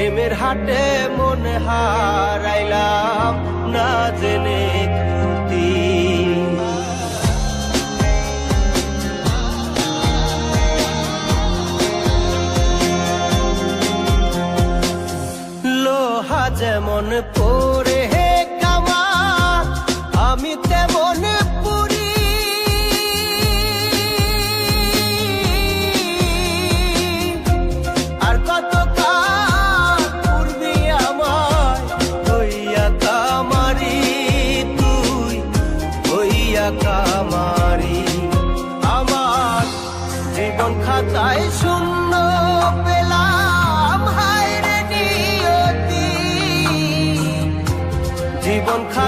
প্রেমের হাটে মন হারাইলাম না জেনে খুঁতি লোহা যেমন পরে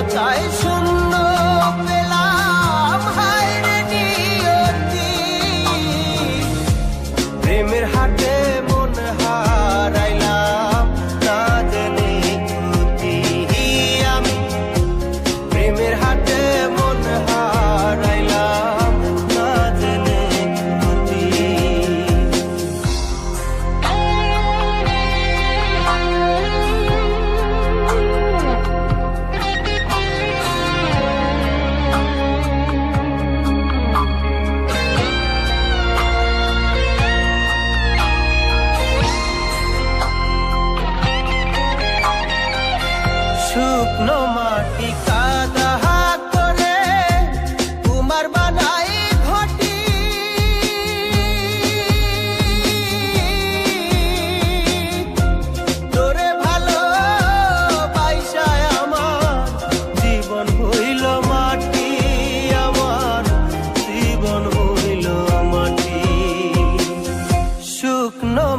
baptized.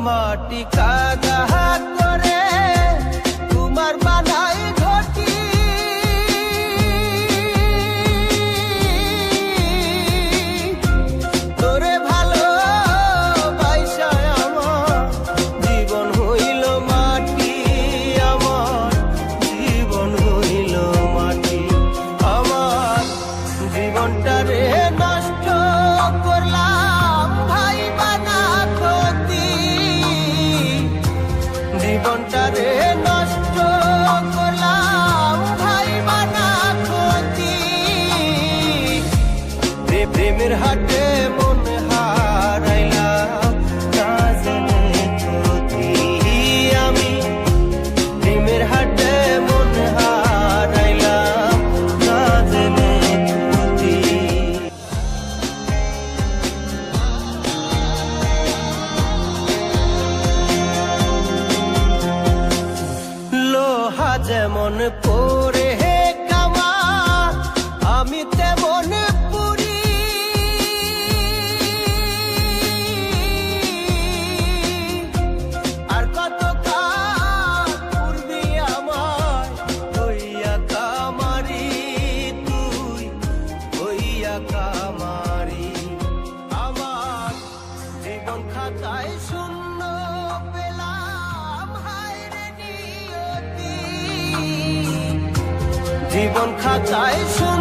माटी का जहाँ হাটে মন হারাইলাম না জানি আমি। প্রেমের হাটে মন হারাইলাম না জানি যদি লোহা যেমন পো খাতায় শূন্য পেলাম জীবন খাতায় শূন্য